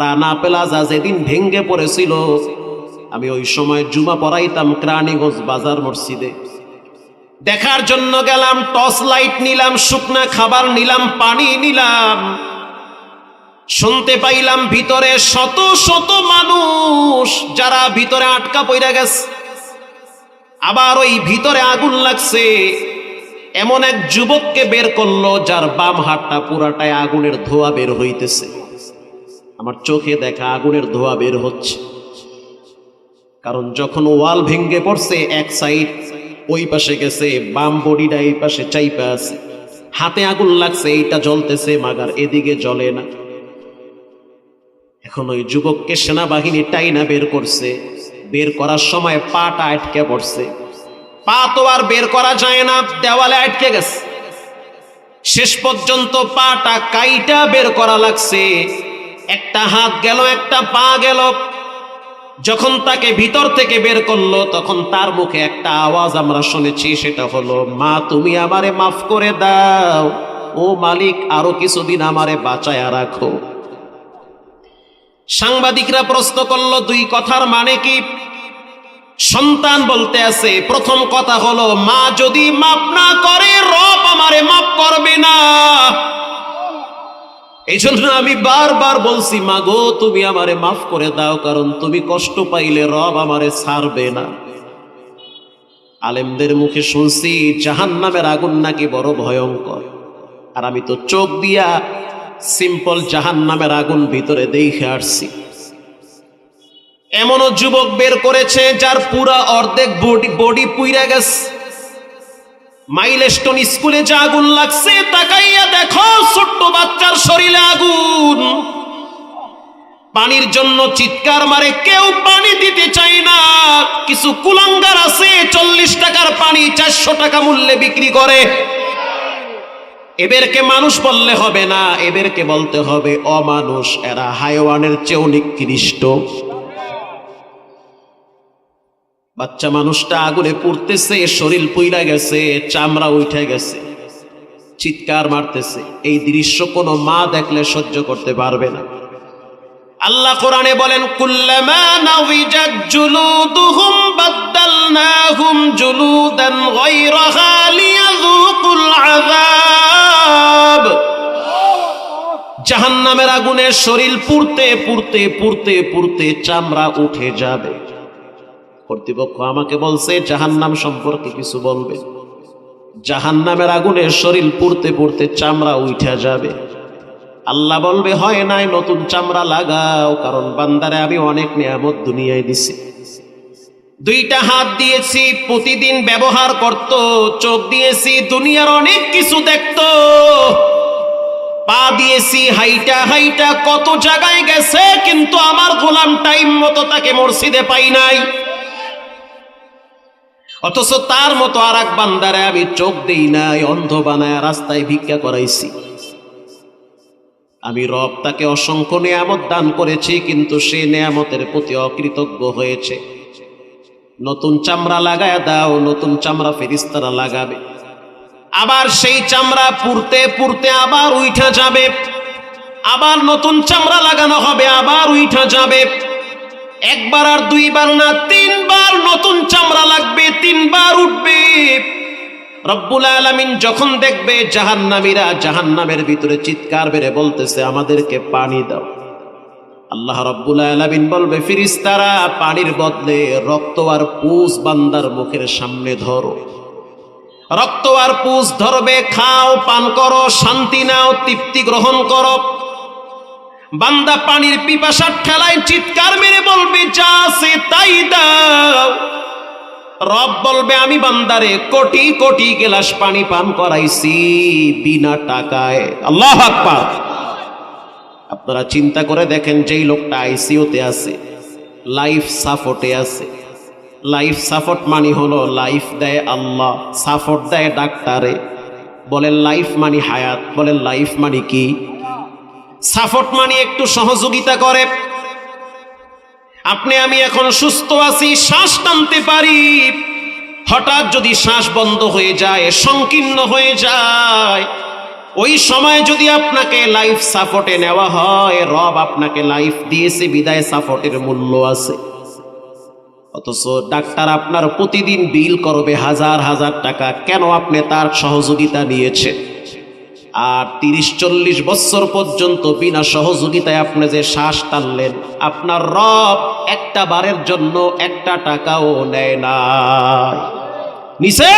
Rana plaza যেদিন ভেঙ্গে পড়েছিল, আমি ওই সময় জুমা পড়াইতাম ক্রানীগঞ্জ বাজার মসজিদে। দেখার জন্য গেলাম, টর্চ লাইট নিলাম, শুকনা খাবার নিলাম, পানি নিলাম। শুনতে পাইলাম ভিতরে শত শত মানুষ যারা ভিতরে আটকা পইরা গেছে। আবার ওই ভিতরে আগুন লাগছে। এমন এক যুবককে বের করল, যার বাম হাতটা পুরাটাই আগুনের ধোয়া বের হইতেছে। আমার চোখে দেখা আগুনের ধোয়া বের হচ্ছে। কারণ যখন ওয়াল ভেঙ্গে পড়ছে এক সাইড, ওই পাশে গেছে, বাম বডিটা এই পাশে চাইপা আছে। হাতে আগুন লাগছে, এইটা জ্বলতেছে, মাগার এদিকে জ্বলে না। এখন ওই যুবককে সেনাবাহিনী টাইনা বের করছে। বের করার সময় পাটা আটকে পড়ছে। পা তো আর বের করা যায় না, দেওয়ালে আটকে গেছে। শেষ পর্যন্ত পাটা কাইটা বের করা লাগছে। একটা হাত গেল, একটা পা গেল। যখন তাকে ভিতর থেকে বের করল, তখন তার মুখে একটা আওয়াজ আমরা শুনেছি, সেটা হলো, মা, তুমি আমারে মাফ করে দাও। ও মালিক, আরও কিছুদিন আমারে বাঁচায়া রাখো। সাংবাদিকরা প্রশ্ন করল, দুই কথার মানে কি? সন্তান বলতে আছে, প্রথম কথা হলো, মা যদি মাপ না করে, রব আমারে মাপ করবে না। এই জন্য আমি বারবার বলছি মা গো তুমি আমারে মাফ করে দাও, কারণ তুমি কষ্ট পাইলে রব আমারে ছাড়বে না। আলেমদের মুখে শুনছি জাহান নামের আগুন নাকি বড় ভয়ঙ্কর। আর আমি তো চোখ দিয়া সিম্পল জাহান নামের আগুন ভিতরে দেখে আসছি। এমনও যুবক বের করেছে, যার পুরা অর্ধেক বডি বডি পুইরা গেছে। মাইলস্টোন স্কুলে যে আগুন লাগছে, তাকাইয়া দেখো ছোট্ট বাচ্চার শরীরে আগুন। পানির জন্য চিৎকার মারে, কেউ পানি দিতে চায় না। কিছু কুলাঙ্গার আছে, চল্লিশ টাকার পানি চারশো টাকা মূল্যে বিক্রি করে। এদেরকে মানুষ বললে হবে না, এদেরকে বলতে হবে অমানুষ, এরা হাইওয়ানের চেয়েও নিকৃষ্ট। বাচ্চা মানুষটা আগুনে পুড়তেছে, শরীর পুইরা গেছে, চামড়া উঠে গেছে, চিৎকার মারতেছে। এই দৃশ্য কোনো মা দেখলে সহ্য করতে পারবে না। আল্লাহ কোরআনে বলেন, কুল্লামা নাউইজাত জাহান্নামের আগুনে শরীর পুড়তে পুড়তে পুড়তে পুড়তে চামড়া উঠে যাবে। কর্তৃপক্ষ আমাকে বলছে, জাহান্নাম সম্পর্কে কিছু বলবে। জাহান্নামের আগুনে শরীর পুড়তে পুড়তে চামড়া উঠা যাবে। আল্লাহ বলবে, হয় নাই, নতুন চামড়া লাগাও, কারণ বান্দারে আমি অনেক নিয়ামত দুনিয়ায় দিছি। দুইটা হাত দিয়েছি, প্রতিদিন ব্যবহার করত, চোখ দিয়েছি, দুনিয়ার অনেক কিছু দেখতো। পা দিয়েছি, হাইটা হাইটা, কত জায়গায় গেছে, কিন্তু আমার গোলাম টাইম মতো তাকে মসজিদে পাই নাই। অথচ তার মতো আর এক বান্দারে আমি চোখ দেই নাই, অন্ধ বানায় রাস্তায় ভিক্ষা করাইছি। আমি রব তাকে অসংখ্য নিয়ামত দান করেছি, কিন্তু সে নিয়ামতের প্রতি অকৃতজ্ঞ হয়েছে। নতুন চামড়া লাগায় দাও, নতুন চামড়া ফেরিস্তারা লাগাবে। আবার সেই চামড়া পুড়তে পুরতে আবার উঠা যাবে। আবার নতুন চামড়া লাগানো হবে, আবার উঠা যাবে। একবার আর দুইবার না, তিনবার নতুন চামড়া লাগবে, তিনবার উঠবে। রব্বুল আলামিন যখন দেখবে জাহান্নামীরা জাহান্নামের ভিতরে চিৎকার বেড়ে বলতেছে, আমাদেরকে পানি দাও। আল্লাহ রব্বুল আলামিন বলবে ফিরিস্তারা পানির বদলে রক্ত আর পুষ বান্দার মুখের সামনে ধরো। রক্ত আর পুষ ধরবে, খাও, পান করো, শান্তি নাও, তৃপ্তি গ্রহণ করো। বান্দা পানির পিপাসার ঠেলায় চিৎকার মেরে বলবে, যা আছে তাই দাও। রব বলবে, আমি বান্দারে কোটি কোটি গেলাস পানি পান করাইছি বিনা টাকায়। আল্লাহ আকবার। আপনারা চিন্তা করে দেখেন, যেই লোকটা আইসিইউতে আছে, লাইফ সাপোর্টে আছে। লাইফ সাপোর্ট মানি হলো লাইফ দেয় আল্লাহ, সাপোর্ট দেয় ডাক্তারে। বলেন লাইফ মানি হায়াত। বলেন লাইফ মানি কি? সাপোর্ট মানি একটু সহযোগিতা করে। আপনি, আমি এখন সুস্থ আছি, শ্বাস টানতে পারি। হঠাৎ যদি শ্বাস বন্ধ হয়ে যায়, সংকীর্ণ হয়ে যায়, ওই সময় যদি আপনাকে লাইফ সাপোর্টে নেওয়া হয়, রব আপনাকে লাইফ দিয়েছে, বিদায় সাপোর্টের মূল্য আছে। অথচ ডাক্তার আপনার প্রতিদিন বিল করবে হাজার হাজার টাকা, কেন আপনি তার সহযোগিতা নিয়েছেন? আর তিরিশ চল্লিশ বছর পর্যন্ত বিনা সহযোগিতায় আপনি যে শ্বাস টানলেন, আপনার রব একটা বারের জন্য একটা টাকাও নেয় না নিছে